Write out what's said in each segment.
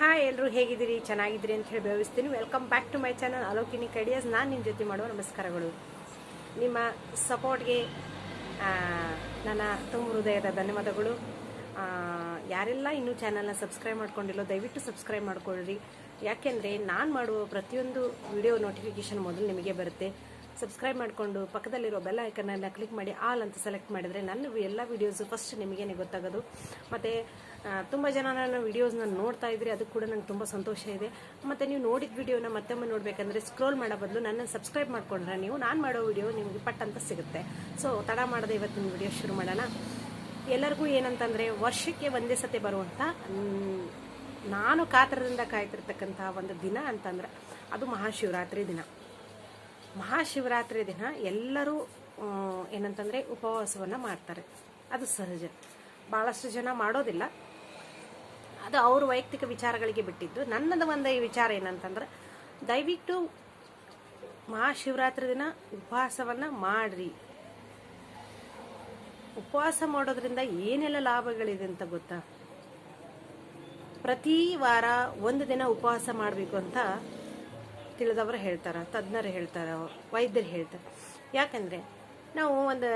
Hi ಎಲ್ಲರೂ ಹೇಗಿದ್ದೀರಿ? ಚೆನ್ನಾಗಿದ್ದೀರಿ ಅಂತ ಹೇಳಿ ಭಾವಿಸ್ತೀನಿ welcome back to my channel Alokini ideas ನಾನು ನಿಮ್ಮ ಜೊತೆ ಮಾಡುವ ನಮಸ್ಕಾರಗಳು. ನಿಮ್ಮ ಸಪೋರ್ಟ್ಗೆ ನನ್ನ ತುಂಬ ಹೃದಯದ ಧನ್ಯವಾದಗಳು. ಯಾರೆಲ್ಲ ಇನ್ನೂ ಚಾನಲ್ನ ಸಬ್ಸ್ಕ್ರೈಬ್ ಮಾಡ್ಕೊಂಡಿಲ್ಲೋ, ದಯವಿಟ್ಟು ಸಬ್ಸ್ಕ್ರೈಬ್ ಮಾಡ್ಕೊಳ್ಳ್ರಿ. ಯಾಕೆಂದರೆ ನಾನು ಮಾಡುವ ಪ್ರತಿಯೊಂದು ವಿಡಿಯೋ ನೋಟಿಫಿಕೇಶನ್ ಮೊದಲು ನಿಮಗೆ ಬರುತ್ತೆ. ಸಬ್ಸ್ಕ್ರೈಬ್ ಮಾಡಿಕೊಂಡು ಪಕ್ಕದಲ್ಲಿರೋ ಬೆಲ್ ಐಕನ್ನೆಲ್ಲ ಕ್ಲಿಕ್ ಮಾಡಿ ಆಲ್ ಅಂತ ಸೆಲೆಕ್ಟ್ ಮಾಡಿದರೆ ನನ್ನ ಎಲ್ಲ ವೀಡಿಯೋಸು ಫಸ್ಟ್ ನಿಮಗೇನೆ ಗೊತ್ತಾಗೋದು. ಮತ್ತು ತುಂಬ ಜನ ನನ್ನ ವೀಡಿಯೋಸ್ನ ನೋಡ್ತಾ ಇದ್ರಿ ಅದು ಕೂಡ ನಂಗೆ ತುಂಬ ಸಂತೋಷ ಇದೆ. ಮತ್ತು ನೀವು ನೋಡಿದ ವಿಡಿಯೋನ ಮತ್ತೊಮ್ಮೆ ನೋಡಬೇಕಂದ್ರೆ ಸ್ಕ್ರೋಲ್ ಮಾಡೋ ಬದಲು ನನ್ನ ಸಬ್ಸ್ಕ್ರೈಬ್ ಮಾಡ್ಕೊಂಡ್ರೆ ನೀವು ನಾನು ಮಾಡೋ ವಿಡಿಯೋ ನಿಮಗೆ ಪಟ್ ಅಂತ ಸಿಗುತ್ತೆ. ಸೊ ತಡ ಮಾಡದೆ ಇವತ್ತಿನ ವಿಡಿಯೋ ಶುರು ಮಾಡೋಣ. ಎಲ್ಲರಿಗೂ ಏನಂತಂದರೆ ವರ್ಷಕ್ಕೆ ಒಂದೇ ಸತಿ ಬರುವಂಥ ನಾನು ಕಾತರದಿಂದ ಕಾಯ್ತಿರ್ತಕ್ಕಂಥ ಒಂದು ದಿನ ಅಂತಂದ್ರೆ ಅದು ಮಹಾಶಿವರಾತ್ರಿ ದಿನ. ಮಹಾಶಿವರಾತ್ರಿ ದಿನ ಎಲ್ಲರೂ ಏನಂತಂದರೆ ಉಪವಾಸವನ್ನು ಮಾಡ್ತಾರೆ. ಅದು ಸಹಜ. ಭಾಳಷ್ಟು ಜನ ಮಾಡೋದಿಲ್ಲ. ಅದು ಅವ್ರ ವೈಯಕ್ತಿಕ ವಿಚಾರಗಳಿಗೆ ಬಿಟ್ಟಿದ್ದು. ನನ್ನದು ಒಂದು ಈ ವಿಚಾರ ಏನಂತಂದ್ರೆ, ದಯವಿಟ್ಟು ಮಹಾಶಿವರಾತ್ರಿ ದಿನ ಉಪವಾಸವನ್ನು ಮಾಡ್ರಿ. ಉಪವಾಸ ಮಾಡೋದ್ರಿಂದ ಏನೆಲ್ಲ ಲಾಭಗಳಿದೆ ಅಂತ ಗೊತ್ತಾ? ಪ್ರತಿ ವಾರ ಒಂದು ದಿನ ಉಪವಾಸ ಮಾಡಬೇಕು ಅಂತ ತಿಳಿದವರು ಹೇಳ್ತಾರೆ, ತಜ್ಞರು ಹೇಳ್ತಾರೆ, ವೈದ್ಯರು ಹೇಳ್ತಾರೆ. ಯಾಕಂದರೆ ನಾವು ಒಂದು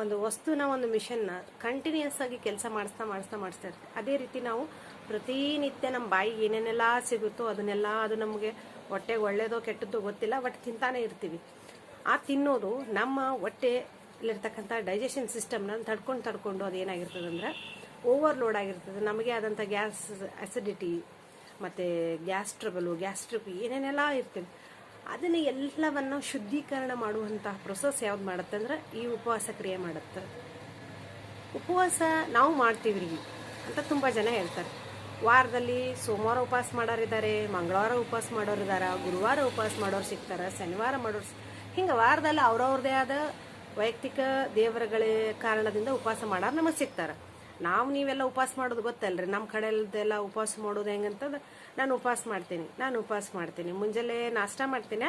ಒಂದು ವಸ್ತುನ, ಒಂದು ಮಿಷನ್ನ ಕಂಟಿನ್ಯೂಸ್ ಆಗಿ ಕೆಲಸ ಮಾಡಿಸ್ತಾ ಮಾಡಿಸ್ತಾ ಮಾಡಿಸ್ತಾ ಇರ್ತೀವಿ ಅದೇ ರೀತಿ ನಾವು ಪ್ರತಿನಿತ್ಯ ನಮ್ಮ ಬಾಯಿಗೆ ಏನೇನೆಲ್ಲ ಸಿಗುತ್ತೋ ಅದನ್ನೆಲ್ಲ ಅದು ನಮಗೆ ಹೊಟ್ಟೆಗೆ ಒಳ್ಳೇದೋ, ಕೆಟ್ಟದ್ದೋ ಗೊತ್ತಿಲ್ಲ ಬಟ್ ತಿಂತಾನೆ ಇರ್ತೀವಿ. ಆ ತಿನ್ನೋದು ನಮ್ಮ ಹೊಟ್ಟೆಲಿರ್ತಕ್ಕಂಥ ಡೈಜೆಷನ್ ಸಿಸ್ಟಮ್ನ ತಡ್ಕೊಂಡು ತಡ್ಕೊಂಡು ಅದು ಏನಾಗಿರ್ತದೆ ಅಂದರೆ ಓವರ್ಲೋಡ್ ಆಗಿರ್ತದೆ. ನಮಗೆ ಆದಂಥ ಗ್ಯಾಸ್ ಅಸಿಡಿಟಿ ಮತ್ತು ಗ್ಯಾಸ್ ಟ್ರಬಲು ಗ್ಯಾಸ್ಟ್ರಿಕ್ ಏನೇನೆಲ್ಲ ಇರ್ತದೆ. ಅದನ್ನು ಎಲ್ಲವನ್ನು ಶುದ್ಧೀಕರಣ ಮಾಡುವಂತಹ ಪ್ರೊಸೆಸ್ ಯಾವ್ದು ಮಾಡುತ್ತೆ ಅಂದ್ರೆ ಈ ಉಪವಾಸ ಕ್ರಿಯೆ ಮಾಡುತ್ತೆ. ಉಪವಾಸ ನಾವು ಮಾಡ್ತೀವಿ ರೀ. ಅಂತ ತುಂಬ ಜನ ಹೇಳ್ತಾರೆ. ವಾರದಲ್ಲಿ ಸೋಮವಾರ ಉಪವಾಸ ಮಾಡೋರಿದ್ದಾರೆ, ಮಂಗಳವಾರ ಉಪವಾಸ ಮಾಡೋರಿದ್ದಾರೆ, ಗುರುವಾರ ಉಪವಾಸ ಮಾಡೋರು ಸಿಗ್ತಾರೆ, ಶನಿವಾರ ಮಾಡೋರು ಹಿಂಗೆ ವಾರದಲ್ಲಿ ಅವ್ರವ್ರದೇ ಆದ ವೈಯಕ್ತಿಕ ದೇವರುಗಳ ಕಾರಣದಿಂದ ಉಪವಾಸ ಮಾಡೋರು ನಮಗೆ ಸಿಗ್ತಾರೆ. ನಾವು ನೀವೆಲ್ಲ ಉಪವಾಸ ಮಾಡೋದು ಗೊತ್ತಲ್ರಿ? ನಮ್ಮ ಕಡೆಯಲ್ದೆಲ್ಲ ಉಪವಾಸ ಮಾಡೋದು ಹೆಂಗಂತಂದ್ರೆ, ನಾನು ಉಪವಾಸ ಮಾಡ್ತೀನಿ, ನಾನು ಉಪವಾಸ ಮಾಡ್ತೀನಿ. ಮುಂಜಾನೆ ನಾಷ್ಟ ಮಾಡ್ತೀನಿ.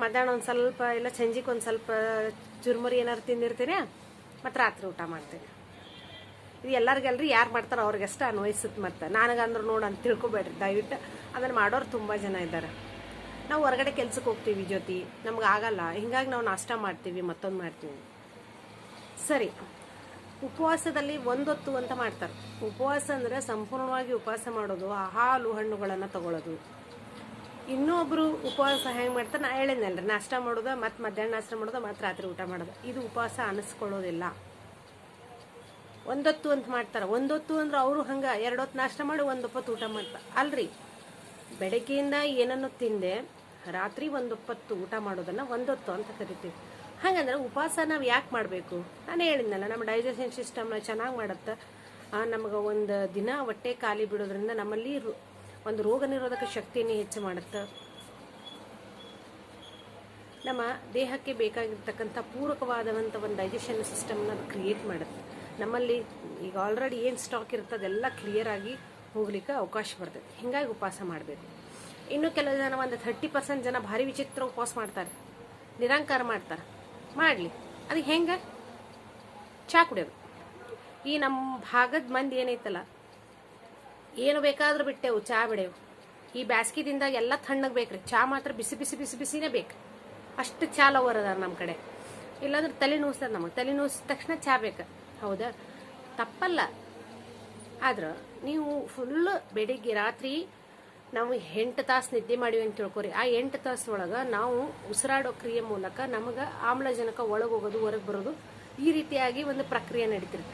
ಮಧ್ಯಾಹ್ನ ಒಂದು ಸ್ವಲ್ಪ, ಇಲ್ಲ ಸಂಜೆಗೆ ಒಂದು ಸ್ವಲ್ಪ ಚುರುಮುರಿ ಏನಾರು ತಿಂದಿರ್ತೀನಿ. ಮತ್ತು ರಾತ್ರಿ ಊಟ ಮಾಡ್ತೀನಿ. ಇದು ಎಲ್ಲರಿಗೆಲ್ರಿ ಯಾರು ಮಾಡ್ತಾರೋ ಎಷ್ಟು ಅನ್ವಯಿಸುತ್ತೆ ಮತ್ತು. ನನಗಂದ್ರೆ ನೋಡು ಅಂತ ತಿಳ್ಕೊಬೇಡ್ರಿ, ದಯವಿಟ್ಟು. ಅದನ್ನು ಮಾಡೋರು ತುಂಬ ಜನ ಇದ್ದಾರೆ ನಾವು ಹೊರಗಡೆ ಕೆಲ್ಸಕ್ಕೆ ಹೋಗ್ತೀವಿ ಜೊತೆ ನಮ್ಗೆ ಆಗಲ್ಲ. ಹಿಂಗಾಗಿ ನಾವು ನಾಷ್ಟ ಮಾಡ್ತೀವಿ, ಮತ್ತೊಂದು ಮಾಡ್ತೀವಿ. ಸರಿ. ಉಪವಾಸದಲ್ಲಿ ಒಂದೊತ್ತು ಅಂತ ಮಾಡ್ತಾರೆ. ಉಪವಾಸ ಅಂದರೆ ಸಂಪೂರ್ಣವಾಗಿ ಉಪವಾಸ ಮಾಡೋದು, ಆ ಹಾಲು ಹಣ್ಣುಗಳನ್ನು ತಗೊಳ್ಳೋದು. ಇನ್ನೊಬ್ರು ಉಪವಾಸ ಹೆಂಗೆ ಮಾಡ್ತಾರೆ? ನಾ ಹೇಳಿದ್ನಲ್ರಿ ನಾಷ್ಟ ಮಾಡೋದು ಮತ್ತು ಮಧ್ಯಾಹ್ನ ನಾಷ್ಟ ಮಾಡೋದು ಮತ್ತು ರಾತ್ರಿ ಊಟ ಮಾಡೋದು. ಇದು ಉಪವಾಸ ಅನಿಸ್ಕೊಳ್ಳೋದಿಲ್ಲ. ಒಂದೊತ್ತು ಅಂತ ಮಾಡ್ತಾರೆ. ಒಂದೊತ್ತು ಅಂದ್ರೆ ಅವರು ಹಂಗೆ, ಎರಡೊತ್ತು ನಾಷ್ಟ ಮಾಡಿ ಒಂದೊಪ್ಪತ್ತು ಊಟ ಮಾಡ್ತಾರೆ ಅಲ್ರಿ, ಬೆಳಗ್ಗೆಯಿಂದ ಏನನ್ನು ತಿಂದೆ, ರಾತ್ರಿ ಒಂದೊಪ್ಪತ್ತು ಊಟ ಮಾಡೋದನ್ನ ಒಂದೊತ್ತು ಅಂತ ಕರಿತೀವಿ. ಹಾಗಂದ್ರೆ ಉಪವಾಸ ನಾವು ಯಾಕೆ ಮಾಡಬೇಕು? ನಾನು ಹೇಳಿದ್ನಲ್ಲ, ನಮ್ಮ ಡೈಜೆಷನ್ ಸಿಸ್ಟಮ್ನ ಚೆನ್ನಾಗಿ ಮಾಡುತ್ತೆ. ನಮಗೆ ಒಂದು ದಿನ ಹೊಟ್ಟೆ ಖಾಲಿ ಬಿಡೋದ್ರಿಂದ ನಮ್ಮಲ್ಲಿ ಒಂದು ರೋಗ ನಿರೋಧಕ ಶಕ್ತಿಯನ್ನು ಹೆಚ್ಚು ಮಾಡುತ್ತೆ. ನಮ್ಮ ದೇಹಕ್ಕೆ ಬೇಕಾಗಿರ್ತಕ್ಕಂಥ ಪೂರಕವಾದಂಥ ಒಂದು ಡೈಜೆಷನ್ ಸಿಸ್ಟಮ್ನ ಅದು ಕ್ರಿಯೇಟ್ ಮಾಡುತ್ತೆ. ನಮ್ಮಲ್ಲಿ ಈಗ ಆಲ್ರೆಡಿ ಏನು ಸ್ಟಾಕ್ ಇರುತ್ತೆ ಅದೆಲ್ಲ ಕ್ಲಿಯರ್ ಆಗಿ ಹೋಗ್ಲಿಕ್ಕೆ ಅವಕಾಶ ಬರ್ತೈತೆ ಹಿಂಗಾಗಿ ಉಪವಾಸ ಮಾಡಬೇಕು. ಇನ್ನು ಕೆಲವು ಜನ ಒಂದು ಥರ್ಟಿ ಪರ್ಸೆಂಟ್ ಜನ ಭಾರಿ ವಿಚಿತ್ರ ಉಪವಾಸ ಮಾಡ್ತಾರೆ. ನಿರಂಕಾರ ಮಾಡ್ತಾರೆ. ಮಾಡಲಿ. ಅದು ಹೆಂಗೆ? ಚಾ ಕುಡಿಯೋದು. ಈ ನಮ್ಮ ಭಾಗದ ಮಂದಿ ಏನೈತಲ್ಲ, ಏನು ಬೇಕಾದ್ರೂ ಬಿಟ್ಟೆವು, ಚಾ ಬಿಡೆವು. ಈ ಬ್ಯಾಸ್ಗಿದಿಂದಾಗ ಎಲ್ಲ ತಣ್ಣಗೆ ಬೇಕ್ರಿ. ಚಾ ಮಾತ್ರ ಬಿಸಿ ಬಿಸಿ ಬಿಸಿ, ಬಿಸಿನೇ ಬೇಕು. ಅಷ್ಟು ಚಾ ಲವರ್ ಅದಾರ ನಮ್ಮ ಕಡೆ. ಇಲ್ಲಾಂದ್ರೆ ತಲೆ ನೋಸ್ತದ ನಮಗೆ. ತಲೆ ನೋಸಿದ ತಕ್ಷಣ ಚಾ ಬೇಕು. ಹೌದಾ? ತಪ್ಪಲ್ಲ. ಆದ್ರೆ ನೀವು ಫುಲ್ ಬೆಳಿಗ್ಗೆ ರಾತ್ರಿ ನಾವು ಎಂಟು ತಾಸು ನಿದ್ದೆ ಮಾಡಿವಿ ಅಂತ ತಿಳ್ಕೊರಿ. ಆ ಎಂಟು ತಾಸು ಒಳಗೆ ನಾವು ಉಸಿರಾಡೋ ಕ್ರಿಯೆ ಮೂಲಕ ನಮಗೆ ಆಮ್ಲಜನಕ ಒಳಗೆ ಹೋಗೋದು, ಹೊರಗೆ ಬರೋದು ಈ ರೀತಿಯಾಗಿ ಒಂದು ಪ್ರಕ್ರಿಯೆ ನಡೀತಿರಿ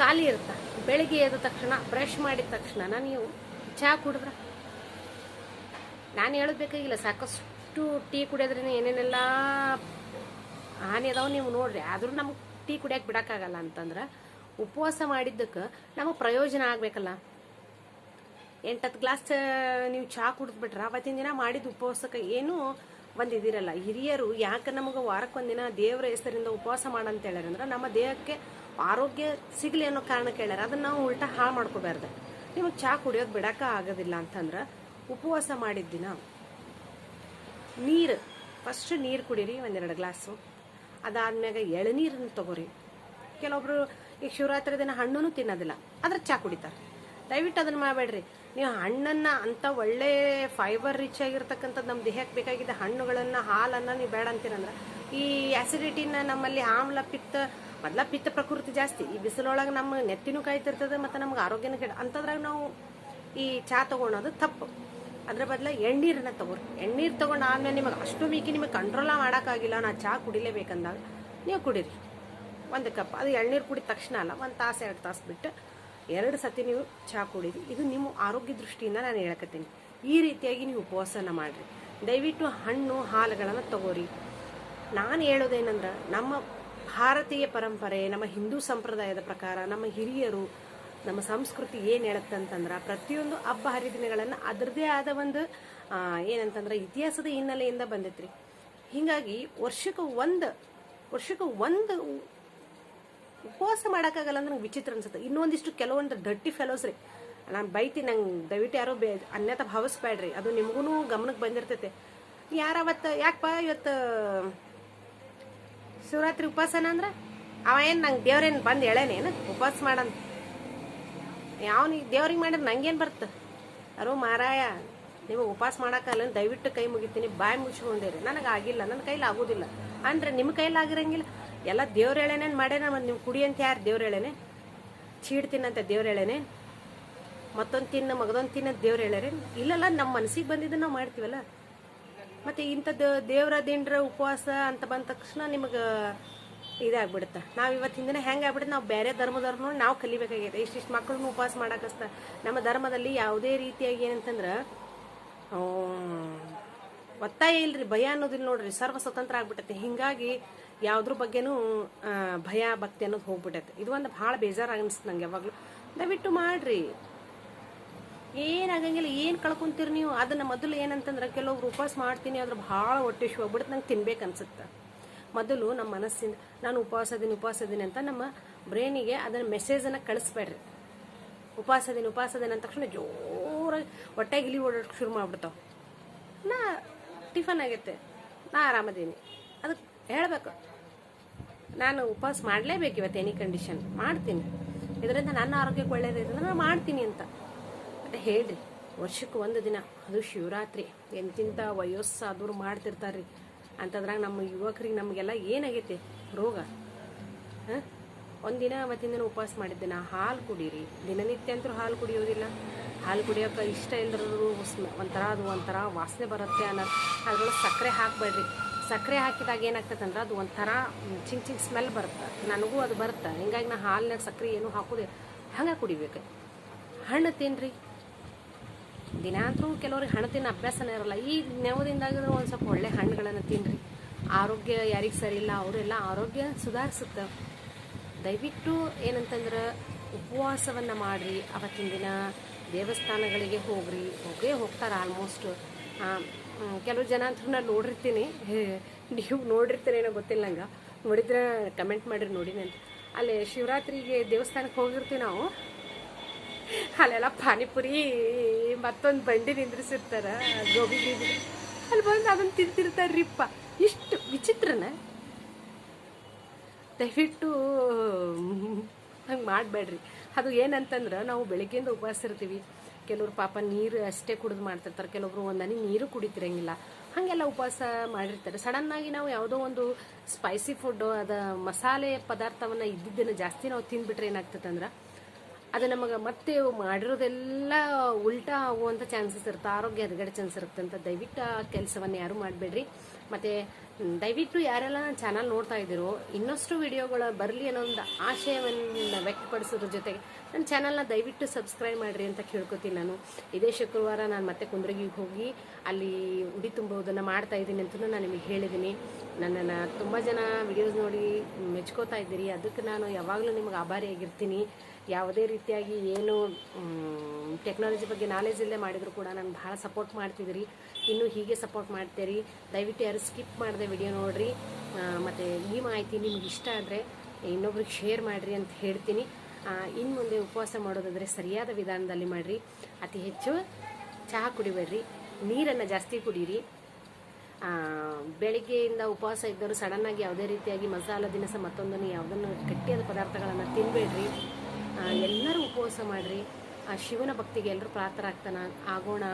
ಖಾಲಿ ಇರುತ್ತೆ? ಬೆಳಿಗ್ಗೆ ಎದ್ದ ತಕ್ಷಣ, ಬ್ರಷ್ ಮಾಡಿದ ತಕ್ಷಣ ನೀವು ಚಹಾ ಕುಡಿದ್ರೆ? ನಾನು ಹೇಳೋದು ಬೇಕಾಗಿಲ್ಲ. ಸಾಕಷ್ಟು ಟೀ ಕುಡಿಯೋದ್ರಿಂದ ಏನೇನೆಲ್ಲ ಹಾನಿ ಅದಾವೆ ನೀವು ನೋಡ್ರಿ. ಆದರೂ ನಮ್ಗೆ ಟೀ ಕುಡಿಯೋಕೆ ಬಿಡೋಕ್ಕಾಗಲ್ಲ ಅಂತಂದ್ರೆ ಉಪವಾಸ ಮಾಡಿದ್ದಕ್ಕೆ ನಮಗೆ ಪ್ರಯೋಜನ ಆಗಬೇಕಲ್ಲ. ಎಂಟತ್ತು ಗ್ಲಾಸ್ ನೀವು ಚಹಾ ಕುಡಿದ್ಬಿಟ್ರೆ, ಅವತ್ತಿನ ದಿನ ಮಾಡಿದ ಉಪವಾಸಕ್ಕೆ ಏನೂ ಒಂದಿದಿರಲ್ಲ ಹಿರಿಯರು ಯಾಕೆ ನಮಗೆ ವಾರಕ್ಕೊಂದಿನ ದೇವರ ಹೆಸರಿಂದ ಉಪವಾಸ ಮಾಡಂತ ಹೇಳ್ಯಾರಂದ್ರೆ ನಮ್ಮ ದೇಹಕ್ಕೆ ಆರೋಗ್ಯ ಸಿಗಲಿ ಅನ್ನೋ ಕಾರಣಕ್ಕೆ ಕೇಳ್ಯಾರ ಅದನ್ನ ನಾವು ಉಲ್ಟಾ ಹಾಳು ಮಾಡ್ಕೋಬಾರ್ದು. ನಿಮಗೆ ಚಹಾ ಕುಡಿಯೋದು ಬಿಡಕ್ಕೆ ಆಗೋದಿಲ್ಲ ಅಂತಂದ್ರೆ ಉಪವಾಸ ಮಾಡಿದ ದಿನ ನೀರು ಫಸ್ಟ್ ನೀರು ಕುಡೀರಿ, ಒಂದೆರಡು ಗ್ಲಾಸು. ಅದಾದ್ಮ್ಯಾಗ ಎಳನೀರನ್ನ ತಗೋರಿ. ಕೆಲವೊಬ್ರು ಈಗ ಶಿವರಾತ್ರಿ ದಿನ ಹಣ್ಣು ತಿನ್ನೋದಿಲ್ಲ, ಆದ್ರೆ ಚಾ ಕುಡಿತಾರೆ. ದಯವಿಟ್ಟು ಅದನ್ನ ಮಾಡಬೇಡ್ರಿ. ನೀವು ಹಣ್ಣನ್ನ ಅಂತ ಒಳ್ಳೆ ಫೈಬರ್ ರಿಚ್ ಆಗಿರ್ತಕ್ಕಂಥದ್ದು ನಮ್ಮ ದೇಹಕ್ಕೆ ಬೇಕಾಗಿದ್ದ ಹಣ್ಣುಗಳನ್ನು, ಹಾಲನ್ನ ನೀವು ಬೇಡ ಅಂತೀರಂದ್ರೆ, ಈ ಆಸಿಡಿಟಿನ ನಮ್ಮಲ್ಲಿ ಆಮ್ಲ, ಪಿತ್ತ, ಮೊದ್ಲ ಪಿತ್ತ ಪ್ರಕೃತಿ ಜಾಸ್ತಿ. ಈ ಬಿಸಿಲೊಳಗೆ ನಮ್ಮ ನೆತ್ತಿನೂ ಕಾಯ್ತಿರ್ತದೆ ಮತ್ತು ನಮ್ಗೆ ಆರೋಗ್ಯನೂ ಕೆಡ ಅಂಥದ್ರಾಗ ನಾವು ಈ ಚಹಾ ತೊಗೊಳೋದು ತಪ್ಪು. ಅದ್ರ ಬದಲ ಎಣ್ಣೀರನ್ನ ತಗೋರಿ ಎಣ್ಣೀರು ತೊಗೊಂಡು ಆದ್ಮೇಲೆ ನಿಮಗೆ ಅಷ್ಟು ಮೀಕಿ ನಿಮಗೆ ಕಂಟ್ರೋಲ ಮಾಡೋಕ್ಕಾಗಿಲ್ಲ. ನಾ ಚಹಾ ಕುಡಿಲೇಬೇಕಂದಾಗ, ನೀವು ಕುಡೀರಿ. ಒಂದು ಕಪ್. ಅದು ಎಳ್ನೀರು ಕುಡಿದ ತಕ್ಷಣ ಅಲ್ಲ, ಒಂದು ತಾಸು, ಎರಡು ತಾಸು ಬಿಟ್ಟು ಎರಡು ಸತಿ ನೀವು ಚಹಾ ಕುಡೀರಿ ಇದು ನಿಮ್ಮ ಆರೋಗ್ಯ ದೃಷ್ಟಿಯಿಂದ ನಾನು ಹೇಳಕತ್ತೀನಿ. ಈ ರೀತಿಯಾಗಿ ನೀವು ಉಪವಾಸನ ಮಾಡಿರಿ. ದಯವಿಟ್ಟು ಹಣ್ಣು, ಹಾಲುಗಳನ್ನು ತಗೋರಿ. ನಾನು ಹೇಳೋದೇನಂದ್ರೆ, ನಮ್ಮ ಭಾರತೀಯ ಪರಂಪರೆ, ನಮ್ಮ ಹಿಂದೂ ಸಂಪ್ರದಾಯದ ಪ್ರಕಾರ ನಮ್ಮ ಹಿರಿಯರು, ನಮ್ಮ ಸಂಸ್ಕೃತಿ ಏನು ಹೇಳುತ್ತೆ ಅಂತಂದ್ರೆ ಪ್ರತಿಯೊಂದು ಹಬ್ಬ ಹರಿದಿನಗಳನ್ನು ಅದರದೇ ಆದ ಒಂದು ಏನಂತಂದ್ರೆ ಇತಿಹಾಸದ ಹಿನ್ನೆಲೆಯಿಂದ ಬಂದೈತ್ರಿ. ಹೀಗಾಗಿ ವರ್ಷಕ್ಕೆ ಒಂದು ವರ್ಷಕ್ಕೆ ಒಂದು ಉಪವಾಸ ಮಾಡೋಕ್ಕಾಗಲ್ಲ ಅಂದ್ರೆ ನಂಗೆ ವಿಚಿತ್ರ ಅನ್ಸುತ್ತೆ. ಇನ್ನೊಂದಿಷ್ಟು ಕೆಲವೊಂದು ದಟ್ಟಿ ಫೆಲೋಸ್ ರೀ. ನಾನು ಬೈತಿ ನಂಗೆ ದಯವಿಟ್ಟು ಯಾರೋ ಬೇ ಅನ್ಯತ ಭಾವಿಸ್ಬೇಡ್ರಿ. ಅದು ನಿಮಗೂ ಗಮನಕ್ಕೆ ಬಂದಿರ್ತೈತೆ. ಯಾರವತ್ತು ಯಾಕಪ್ಪ ಇವತ್ತು ಶಿವರಾತ್ರಿ ಉಪವಾಸನ ಅಂದ್ರೆ? ಅವ ಏನು, ನಂಗೆ ದೇವ್ರೇನು ಬಂದು ಹೇಳೇನೇನು ಉಪವಾಸ ಮಾಡಂತ. ಯಾವನಿ ದೇವ್ರಿಗೆ ಮಾಡಿದ್ರೆ ನಂಗೇನು ಬರುತ್ತೆ ಅರೋ ಮಾರಾಯ, ನೀವು ಉಪವಾಸ ಮಾಡೋಕ್ಕಲ್ಲ ದಯವಿಟ್ಟು ಕೈ ಮುಗಿತೀನಿ, ಬಾಯಿ ಮುಚ್ಕೊಂಡಿರಿ. ನನಗೆ ಆಗಿಲ್ಲ, ನನ್ನ ಕೈಲಿ ಆಗೋದಿಲ್ಲ. ಅಂದ್ರೆ ನಿಮ್ಮ ಕೈಲಿ ಆಗಿರಂಗಿಲ್ಲ. ಎಲ್ಲ ದೇವ್ರ ಹೇಳೇನೇನು ಮಾಡ್ಯಾನ ಮತ್ತು ನೀವು ಕುಡಿ ಅಂತ ಯಾರು ದೇವ್ರ ಚೀಡ್ ತಿನ್ನಂತ ದೇವ್ರ ಎಳೆನೆ? ಮತ್ತೊಂದು ತಿನ್ನ ಮಗದೊಂದು ತಿನ್ನ ದೇವ್ರ ಇಲ್ಲಲ್ಲ ನಮ್ಮ ಮನಸ್ಸಿಗೆ ಬಂದಿದ್ದು ನಾವು ಮಾಡ್ತೀವಲ್ಲ? ಮತ್ತೆ ಇಂಥದ್ದು ದೇವ್ರ ದಿಂಡ್ರ ಉಪವಾಸ ಅಂತ ಬಂದ ತಕ್ಷಣ ನಿಮಗೆ ಇದಾಗ್ಬಿಡುತ್ತೆ? ನಾವು ಇವತ್ತಿನ ದಿನ ಹೆಂಗೆ ಆಗ್ಬಿಡುತ್ತೆ? ನಾವು ಬೇರೆ ಧರ್ಮದವ್ರು ನೋಡಿ ನಾವು ಕಲಿಬೇಕಾಗೈತೆ. ಇಷ್ಟಿಷ್ಟು ಮಕ್ಳನ್ನ ಉಪವಾಸ ಮಾಡಕಸ್ತ. ನಮ್ಮ ಧರ್ಮದಲ್ಲಿ ಯಾವುದೇ ರೀತಿಯಾಗಿ ಏನಂತಂದ್ರೆ ಒತ್ತಾಯ ಇಲ್ರಿ, ಭಯ ಅನ್ನೋದಿಲ್ಲ ನೋಡ್ರಿ. ಸರ್ವ ಸ್ವತಂತ್ರ ಆಗ್ಬಿಟ್ಟೈತಿ ಹಿಂಗಾಗಿ ಯಾವ್ದ್ರ ಬಗ್ಗೆನೂ ಭಯ, ಭಕ್ತಿ ಅನ್ನೋದು ಹೋಗ್ಬಿಟ್ಟೈತೆ ಇದು ಒಂದು ಭಾಳ ಬೇಜಾರು ಅನಿಸ್ತು ನಂಗೆ ಯಾವಾಗಲೂ. ದಯವಿಟ್ಟು ಮಾಡ್ರಿ. ಏನಾಗಂಗಿಲ್ಲ ಏನು ಕಳ್ಕೊಂತೀರಿ ನೀವು? ಅದನ್ನ ಮೊದಲು ಏನಂತಂದ್ರೆ ಕೆಲವೊಬ್ರು ಉಪವಾಸ ಮಾಡ್ತೀನಿ ಅದ್ರ ಭಾಳ ಹೊಟ್ಟೆ ಹೋಗ್ಬಿಡುತ್ತೆ ನಂಗೆ ತಿನ್ಬೇಕು ಅನ್ಸುತ್ತೆ. ಮೊದಲು ನಮ್ಮ ಮನಸ್ಸಿಂದ, ನಾನು ಉಪವಾಸ ಇದೀನಿ ಉಪವಾಸ ಇದೀನಿ ಅಂತ ನಮ್ಮ ಬ್ರೈನಿಗೆ ಅದನ್ನ ಮೆಸೇಜನ್ನು ಕಳಿಸ್ಬೇಡ್ರಿ. ಉಪವಾಸ ಇದೀನಿ ಉಪವಾಸ ಇದೀನಿ ಅಂದ ತಕ್ಷಣ ಜೋರಾಗಿ ಹೊಟ್ಟೆಗಿಲಿ ಓಡಾಡಕ್ಕೆ ಶುರು ಮಾಡ್ಬಿಡ್ತಾವೆ. ನಾ ಟಿಫನ್ ಆಗೈತೆ. ನಾ ಆರಾಮದೀನಿ. ಅದಕ್ಕೆ ಹೇಳಬೇಕು. ನಾನು ಉಪವಾಸ ಮಾಡಲೇಬೇಕು ಇವತ್ತು ಎನಿ ಕಂಡೀಷನ್ ಮಾಡ್ತೀನಿ. ಇದರಿಂದ ನನ್ನ ಆರೋಗ್ಯಕ್ಕೆ ಒಳ್ಳೇದಿದೆ ನಾನು ಮಾಡ್ತೀನಿ ಅಂತ. ಮತ್ತೆ ಹೇಳ್ರಿ, ವರ್ಷಕ್ಕೆ ಒಂದು ದಿನ, ಅದು ಶಿವರಾತ್ರಿ. ಎಂತಿಂಥ ವಯಸ್ಸಾದವ್ರು ಮಾಡ್ತಿರ್ತಾರ್ರಿ. ಅಂತದ್ರಾಗ ನಮ್ಮ ಯುವಕರಿಗೆ ನಮಗೆಲ್ಲ ಏನಾಗೈತೆ? ರೋಗ. ಹಾಂ? ಒಂದಿನ ಅವತ್ತಿನ ದಿನ ಉಪವಾಸ ಮಾಡಿದ್ದೆ ನಾ ಹಾಲು ಕುಡೀರಿ. ದಿನನಿತ್ಯ ಅಂತೂ ಹಾಲು ಕುಡಿಯೋದಿಲ್ಲ. ಹಾಲು ಕುಡಿಯೋಕೆ ಇಷ್ಟ ಇಲ್ಲದ್ರೂ ಒಂಥರ ಅದು ಒಂಥರ ವಾಸನೆ ಬರುತ್ತೆ ಅನ್ನೋದು. ಅದ್ರೊಳಗೆ ಸಕ್ಕರೆ ಹಾಕಬೇಡ್ರಿ. ಸಕ್ಕರೆ ಹಾಕಿದಾಗ ಏನಾಗ್ತದೆ ಅಂದ್ರೆ ಅದು ಒಂಥರ ಚಿಂಗ್ ಚಿಂಗ್ ಸ್ಮೆಲ್ ಬರುತ್ತೆ. ನನಗೂ ಅದು ಬರುತ್ತೆ. ಹಿಂಗಾಗಿ ನಾ ಹಾಲಿನಾಗ ಸಕ್ಕರೆ ಏನೂ ಹಾಕೋದೆ ಹಂಗೆ ಕುಡಿಬೇಕು. ಹಣ್ಣು ತಿನ್ರಿ. ಅಂತೂ ಕೆಲವ್ರಿಗೆ ಹಣ್ಣು ತಿನ್ನೋ ಅಭ್ಯಾಸನೇ ಇರಲ್ಲ. ಈ ನೆವದಿಂದಾಗಿದ್ರೆ ಒಂದು ಸ್ವಲ್ಪ ಒಳ್ಳೆ ಹಣ್ಣುಗಳನ್ನು ತಿನ್ನಿರಿ ಆರೋಗ್ಯ ಯಾರಿಗೆ ಸರಿ ಇಲ್ಲ, ಅವರೆಲ್ಲ ಆರೋಗ್ಯ ಸುಧಾರಿಸುತ್ತೆ. ದಯವಿಟ್ಟು ಏನಂತಂದ್ರೆ ಉಪವಾಸವನ್ನು ಮಾಡಿರಿ, ಅವತ್ತಿನ ದಿನ ದೇವಸ್ಥಾನಗಳಿಗೆ ಹೋಗ್ರಿ. ಹೋಗೇ ಹೋಗ್ತಾರೆ ಆಲ್ಮೋಸ್ಟ್ ಕೆಲವು ಜನ ಅಂತೂ ನಾನು ನೋಡಿರ್ತೀನಿ. ನೀವು ನೋಡಿರ್ತೀರೇನೋ ಗೊತ್ತಿಲ್ಲ ನಂಗೆ. ನೋಡಿದ್ರೆ ಕಮೆಂಟ್ ಮಾಡಿರಿ ನೋಡಿನಿ ಅಂತ ಅಲ್ಲಿ ಶಿವರಾತ್ರಿಗೆ ದೇವಸ್ಥಾನಕ್ಕೆ ಹೋಗಿರ್ತೀವಿ ನಾವು. ಅಲ್ಲೆಲ್ಲ ಪಾನಿಪುರಿ, ಮತ್ತೊಂದು ಬಂಡಿ ನಿಂದ್ರಿಸಿರ್ತಾರೆ, ಗೋಬಿ ಬೀದಿ ಅಲ್ಲಿ ಬಂದು ಅದನ್ನ ತಿಂತಿರ್ತಾರ್ರಿಪ್ಪ. ಇಷ್ಟು ವಿಚಿತ್ರನ. ದಯವಿಟ್ಟು ಹಂಗೆ ಮಾಡಬೇಡ್ರಿ. ಅದು ಏನಂತಂದ್ರೆ ನಾವು ಬೆಳಗ್ಗೆಯಿಂದ ಉಪವಾಸ ಇರ್ತೀವಿ. ಕೆಲವ್ರು ಪಾಪ ನೀರು ಅಷ್ಟೇ ಕುಡಿದು ಮಾಡ್ತಿರ್ತಾರೆ ಕೆಲವೊಬ್ರು ಒಂದು ನೀರು ಕುಡಿತಿರಂಗಿಲ್ಲ. ಹಾಗೆಲ್ಲ ಉಪವಾಸ ಮಾಡಿರ್ತಾರೆ. ಸಡನ್ನಾಗಿ ನಾವು ಯಾವುದೋ ಒಂದು ಸ್ಪೈಸಿ ಫುಡ್ಡು ಅದ ಮಸಾಲೆ ಪದಾರ್ಥವನ್ನು ಇದ್ದಿದ್ದನ್ನು ಜಾಸ್ತಿ ನಾವು ತಿಂದುಬಿಟ್ರೆ ಏನಾಗ್ತದೆ ಅಂದ್ರೆ ಅದು ನಮಗೆ ಮತ್ತೆ ಮಾಡಿರೋದೆಲ್ಲ ಉಲ್ಟಾ ಆಗುವಂಥ ಚಾನ್ಸಸ್ ಇರುತ್ತೆ. ಆರೋಗ್ಯ ಹದಗಡೆ ಚಾನ್ಸ್ ಇರುತ್ತೆ ಅಂತ ದಯವಿಟ್ಟು ಆ ಕೆಲಸವನ್ನು ಯಾರು ಮಾಡಬೇಡ್ರಿ. ಮತ್ತು ದಯವಿಟ್ಟು ಯಾರೆಲ್ಲ ನನ್ನ ಚಾನಲ್ ನೋಡ್ತಾ ಇದ್ದೀರೋ, ಇನ್ನಷ್ಟು ವಿಡಿಯೋಗಳು ಬರಲಿ ಅನ್ನೋ ಒಂದು ಆಶಯವನ್ನು ವ್ಯಕ್ತಪಡಿಸೋದ್ರ ಜೊತೆಗೆ ನನ್ನ ಚಾನಲ್ನ ದಯವಿಟ್ಟು ಸಬ್ಸ್ಕ್ರೈಬ್ ಮಾಡಿರಿ ಅಂತ ಕೇಳ್ಕೊತೀನಿ ನಾನು. ಇದೇ ಶುಕ್ರವಾರ ನಾನು ಮತ್ತೆ ಕುಂದ್ರಗಿಗೆ ಹೋಗಿ ಅಲ್ಲಿ ಉಡಿ ತುಂಬುವುದನ್ನು ಮಾಡ್ತಾ ಇದ್ದೀನಿ ಅಂತ ನಾನು ನಿಮಗೆ ಹೇಳಿದ್ದೀನಿ. ನನ್ನನ್ನು ತುಂಬ ಜನ ವಿಡಿಯೋಸ್ ನೋಡಿ ಮೆಚ್ಕೋತಾ ಇದ್ದೀರಿ. ಅದಕ್ಕೆ ನಾನು ಯಾವಾಗಲೂ ನಿಮಗೆ ಆಭಾರಿಯಾಗಿರ್ತೀನಿ. ಯಾವುದೇ ರೀತಿಯಾಗಿ ಏನು ಟೆಕ್ನಾಲಜಿ ಬಗ್ಗೆ ನಾಲೆಜ್ ಇಲ್ಲದೆ ಮಾಡಿದರೂ ಕೂಡ ನಾನು ಭಾಳ ಸಪೋರ್ಟ್ ಮಾಡ್ತಿದ್ದೀರಿ. ಇನ್ನು ಹೀಗೆ ಸಪೋರ್ಟ್ ಮಾಡ್ತೀರಿ. ದಯವಿಟ್ಟು ಯಾರು ಸ್ಕಿಪ್ ಮಾಡಿದೆ ವಿಡಿಯೋ ನೋಡಿರಿ. ಮತ್ತು ಈ ಮಾಹಿತಿ ನಿಮ್ಗೆ ಇಷ್ಟ ಆದರೆ ಇನ್ನೊಬ್ರಿಗೆ ಶೇರ್ ಮಾಡಿರಿ ಅಂತ ಹೇಳ್ತೀನಿ. ಇನ್ನು ಮುಂದೆ ಉಪವಾಸ ಮಾಡೋದಾದರೆ ಸರಿಯಾದ ವಿಧಾನದಲ್ಲಿ ಮಾಡಿರಿ. ಅತಿ ಹೆಚ್ಚು ಚಹಾ ಕುಡಿಬೇಡ್ರಿ. ನೀರನ್ನು ಜಾಸ್ತಿ ಕುಡೀರಿ. ಬೆಳಗ್ಗೆಯಿಂದ ಉಪವಾಸ ಇದ್ದವರು ಸಡನ್ನಾಗಿ ಯಾವುದೇ ರೀತಿಯಾಗಿ ಮಸಾಲ, ದಿನಸ ಮತ್ತೊಂದನ್ನು ಯಾವುದನ್ನು ಗಟ್ಟಿಯಾದ ಪದಾರ್ಥಗಳನ್ನು ತಿನ್ನಬೇಡ್ರಿ ಎಲ್ಲರೂ ಉಪವಾಸ ಮಾಡಿರಿ. ಆ, ಶಿವನ ಭಕ್ತಿಗೆ ಎಲ್ಲರೂ ಪ್ರಾರ್ಥರಾಗ್ತಾನ ಆಗೋಣ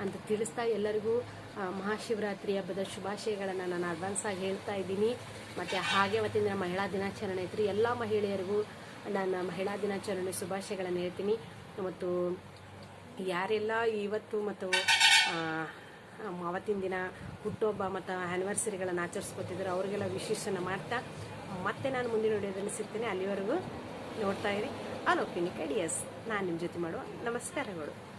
ಅಂತ ತಿಳಿಸ್ತಾ ಎಲ್ಲರಿಗೂ ಮಹಾಶಿವರಾತ್ರಿ ಹಬ್ಬದ ಶುಭಾಶಯಗಳನ್ನು ನಾನು ಅಡ್ವಾನ್ಸ್ ಆಗಿ ಹೇಳ್ತಾ ಇದ್ದೀನಿ. ಮತ್ತು ಹಾಗೆ ಅವತ್ತಿನ ಮಹಿಳಾ ದಿನಾಚರಣೆ ಐತ್ರಿ. ಎಲ್ಲ ಮಹಿಳೆಯರಿಗೂ ನಾನು ಮಹಿಳಾ ದಿನಾಚರಣೆ ಶುಭಾಶಯಗಳನ್ನು ಹೇಳ್ತೀನಿ. ಮತ್ತು ಯಾರೆಲ್ಲ ಇವತ್ತು ಮತ್ತು ಅವತ್ತಿನ ದಿನ ಹುಟ್ಟುಹಬ್ಬ ಮತ್ತು ಆ್ಯನಿವರ್ಸರಿಗಳನ್ನು ಆಚರಿಸ್ಕೊತಿದ್ರು ಅವರಿಗೆಲ್ಲ ವಿಶೇಷನ ಮಾಡ್ತಾ, ಮತ್ತೆ ನಾನು ಮುಂದಿನ ವಿಡಿಯೋದಲ್ಲಿ ಸಿಗ್ತೇನೆ. ಅಲ್ಲಿವರೆಗೂ ನೋಡ್ತಾ ಇರಿ. ಆಲೋಪಿನಿ ಕಡಿಯಸ್ ನಾನು ನಿಮ್ಮ ಜೊತೆ ಮಾಡುವ ನಮಸ್ಕಾರಗಳು.